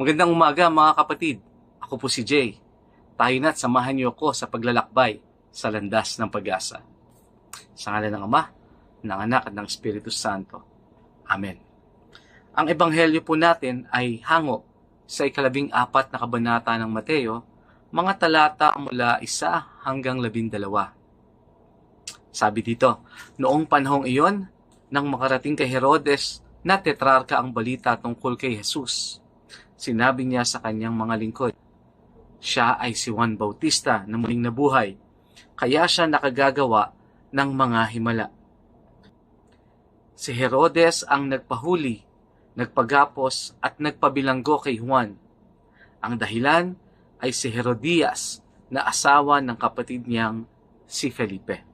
Magandang umaga mga kapatid. Ako po si Jay. Tayo na't samahan niyo ako sa paglalakbay sa landas ng pag-asa. Sa ngalan ng Ama, ng Anak at ng Espiritu Santo. Amen. Ang ebanghelyo po natin ay hango sa ikalabing apat na kabanata ng Mateo, mga talata mula isa hanggang labindalawa. Sabi dito, noong panahong iyon, nang makarating kay Herodes na tetrarka ang balita tungkol kay Jesus, sinabi niya sa kanyang mga lingkod, siya ay si Juan Bautista na muling nabuhay, kaya siya nakagagawa ng mga himala. Si Herodes ang nagpahuli, nagpagapos at nagpabilanggo kay Juan. Ang dahilan ay si Herodias na asawa ng kapatid niyang si Felipe.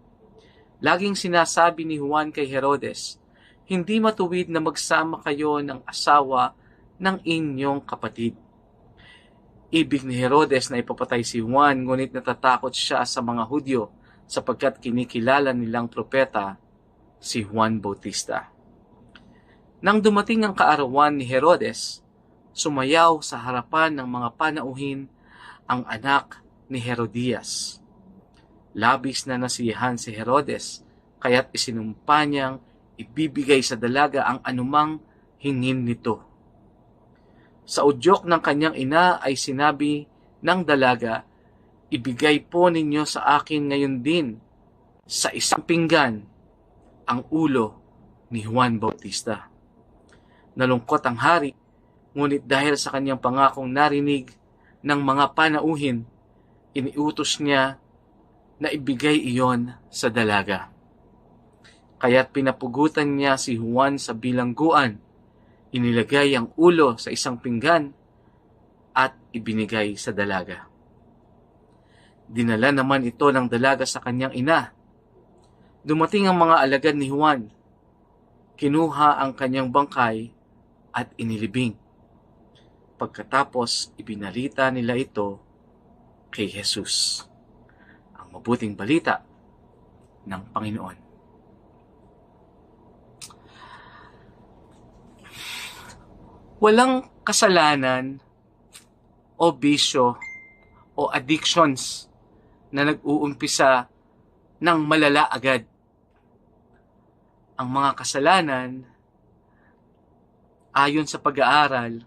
Laging sinasabi ni Juan kay Herodes, hindi matuwid na magsama kayo ng asawa ng inyong kapatid. Ibig ni Herodes na ipapatay si Juan, ngunit natatakot siya sa mga Hudyo sapagkat kinikilala nilang propeta si Juan Bautista. Nang dumating ang kaarawan ni Herodes, sumayaw sa harapan ng mga panauhin ang anak ni Herodias. Labis na nasiyahan si Herodes, kaya't isinumpa niyang ibibigay sa dalaga ang anumang hingin nito. Sa udyok ng kanyang ina ay sinabi ng dalaga, Ibigay po ninyo sa akin ngayon din sa isang pinggan ang ulo ni Juan Bautista. Nalungkot ang hari, ngunit dahil sa kanyang pangakong narinig ng mga panauhin, iniutos niya na ibigay iyon sa dalaga. Kaya't pinapugutan niya si Juan sa bilangguan, inilagay ang ulo sa isang pinggan at ibinigay sa dalaga. Dinala naman ito ng dalaga sa kanyang ina. Dumating ang mga alagad ni Juan. Kinuha ang kanyang bangkay at inilibing. Pagkatapos, ibinalita nila ito kay Jesus. Ang mabuting balita ng Panginoon. Walang kasalanan o bisyo o addictions na nag-uumpisa ng malala agad. Ang mga kasalanan, ayon sa pag-aaral,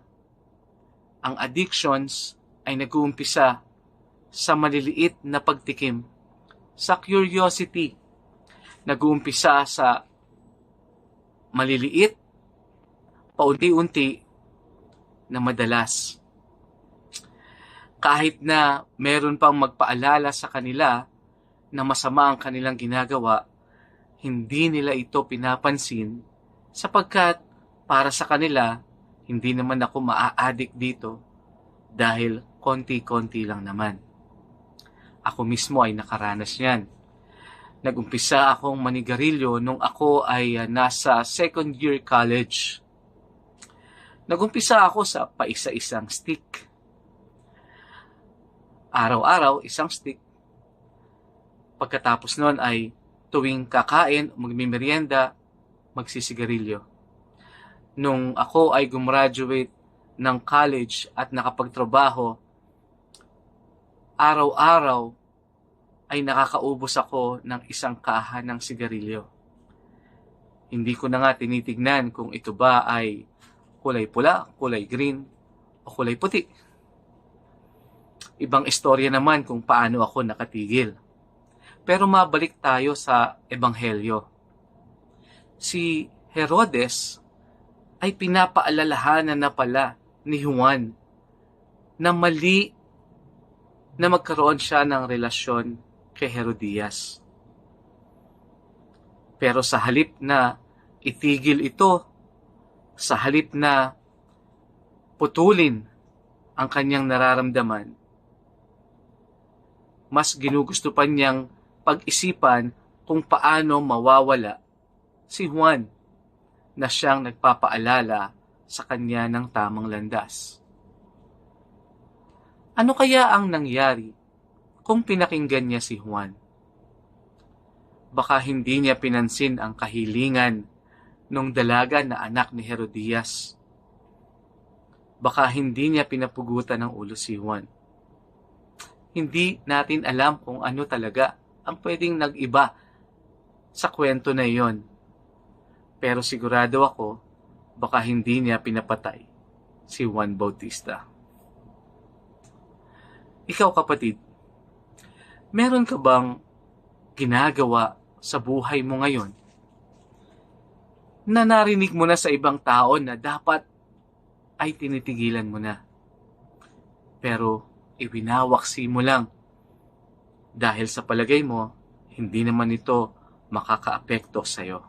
ang addictions ay nag-uumpisa sa maliliit na pagtikim, sa curiosity, nag-uumpisa sa maliliit, paunti-unti na madalas kahit na meron pang magpaalala sa kanila na masama ang kanilang ginagawa, hindi nila ito pinapansin sapagkat para sa kanila, hindi naman ako maa-addict dito dahil konti-konti lang naman. Ako mismo ay nakaranas niyan. Nagumpisa akong manigarilyo nung ako ay uh, nasa second year college. Nagumpisa ako sa paisa-isang stick araw-araw isang stick. Pagkatapos noon ay tuwing kakain, magmimerienda, magsisigarilyo. Nung ako ay gumraduate ng college at nakapagtrabaho, araw-araw ay nakakaubos ako ng isang kaha ng sigarilyo. Hindi ko na nga tinitignan kung ito ba ay kulay pula, kulay green, o kulay puti. Ibang istorya naman kung paano ako nakatigil. Pero mabalik tayo sa Ebanghelyo. Si Herodes ay pinapaalalahanan na pala ni Juan na mali na magkaroon siya ng relasyon kay Herodias. Pero sa halip na itigil ito, sa halip na putulin ang kanyang nararamdaman, mas ginugusto pa niyang pag-isipan kung paano mawawala si Juan na siyang nagpapaalala sa kanya ng tamang landas. Ano kaya ang nangyari kung pinakinggan niya si Juan? Baka hindi niya pinansin ang kahilingan ng dalaga na anak ni Herodias. baka hindi niya pinapugutan ng ulo si Juan. Hindi natin alam kung ano talaga ang pwedeng nag-iba sa kwento na iyon. Pero sigurado ako, baka hindi niya pinapatay si Juan Bautista. Ikaw kapatid, meron ka bang ginagawa sa buhay mo ngayon na narinig mo na sa ibang tao na dapat ay tinitigilan mo na. Pero iwinawaksi mo lang dahil sa palagay mo, hindi naman ito makakaapekto sa'yo.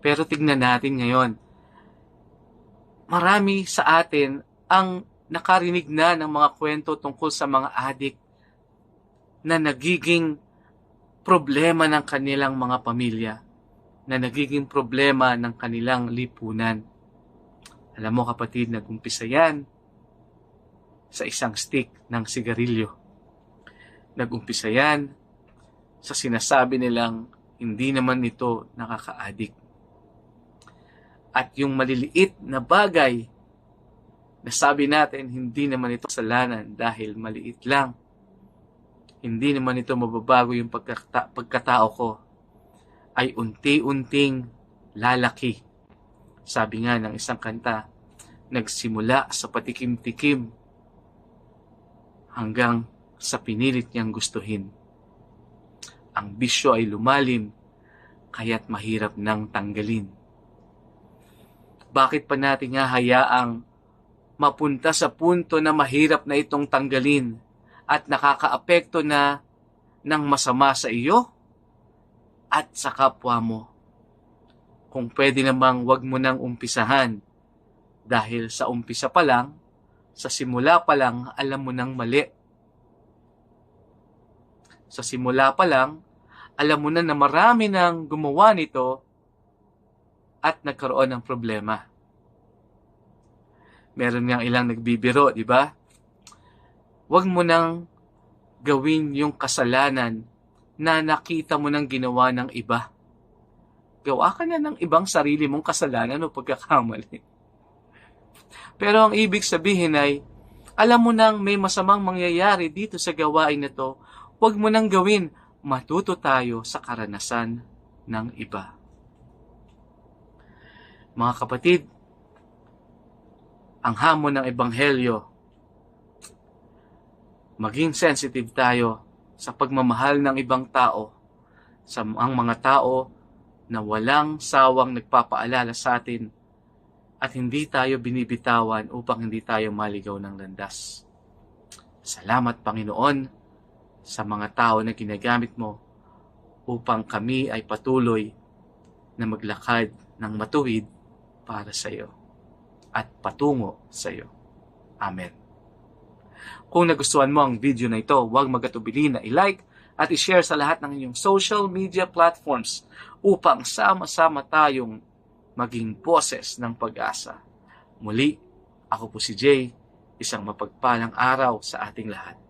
Pero tignan natin ngayon, marami sa atin ang nakarinig na ng mga kwento tungkol sa mga adik na nagiging problema ng kanilang mga pamilya, na nagiging problema ng kanilang lipunan. Alam mo kapatid, nagumpisa yan sa isang stick ng sigarilyo. Nagumpisa yan sa sinasabi nilang hindi naman ito nakaka-addict. At yung maliliit na bagay na sabi natin hindi naman ito kasalanan dahil maliit lang. Hindi naman ito mababago yung pagkata- pagkatao ko ay unti-unting lalaki. Sabi nga ng isang kanta, nagsimula sa patikim-tikim hanggang sa pinilit niyang gustuhin. Ang bisyo ay lumalim, kaya't mahirap nang tanggalin. Bakit pa natin nga hayaang mapunta sa punto na mahirap na itong tanggalin at nakakaapekto na ng masama sa iyo at sa kapwa mo? Kung pwede namang wag mo nang umpisahan dahil sa umpisa pa lang, sa simula pa lang, alam mo nang mali. Sa simula pa lang, alam mo na na marami nang gumawa nito at nagkaroon ng problema. Meron niyang ilang nagbibiro, di ba? Huwag mo nang gawin yung kasalanan na nakita mo nang ginawa ng iba. Gawa ka na ng ibang sarili mong kasalanan o pagkakamali. Pero ang ibig sabihin ay, alam mo nang may masamang mangyayari dito sa gawain na to, huwag mo nang gawin, matuto tayo sa karanasan ng iba. Mga kapatid, ang hamon ng Ebanghelyo, maging sensitive tayo sa pagmamahal ng ibang tao, sa ang mga tao na walang sawang nagpapaalala sa atin at hindi tayo binibitawan upang hindi tayo maligaw ng landas. Salamat Panginoon sa mga tao na ginagamit mo upang kami ay patuloy na maglakad ng matuwid para sa iyo at patungo sa iyo. Amen. Kung nagustuhan mo ang video na ito, huwag magatubili na i-like at i-share sa lahat ng inyong social media platforms upang sama-sama tayong maging boses ng pag-asa. Muli, ako po si Jay, isang mapagpalang araw sa ating lahat.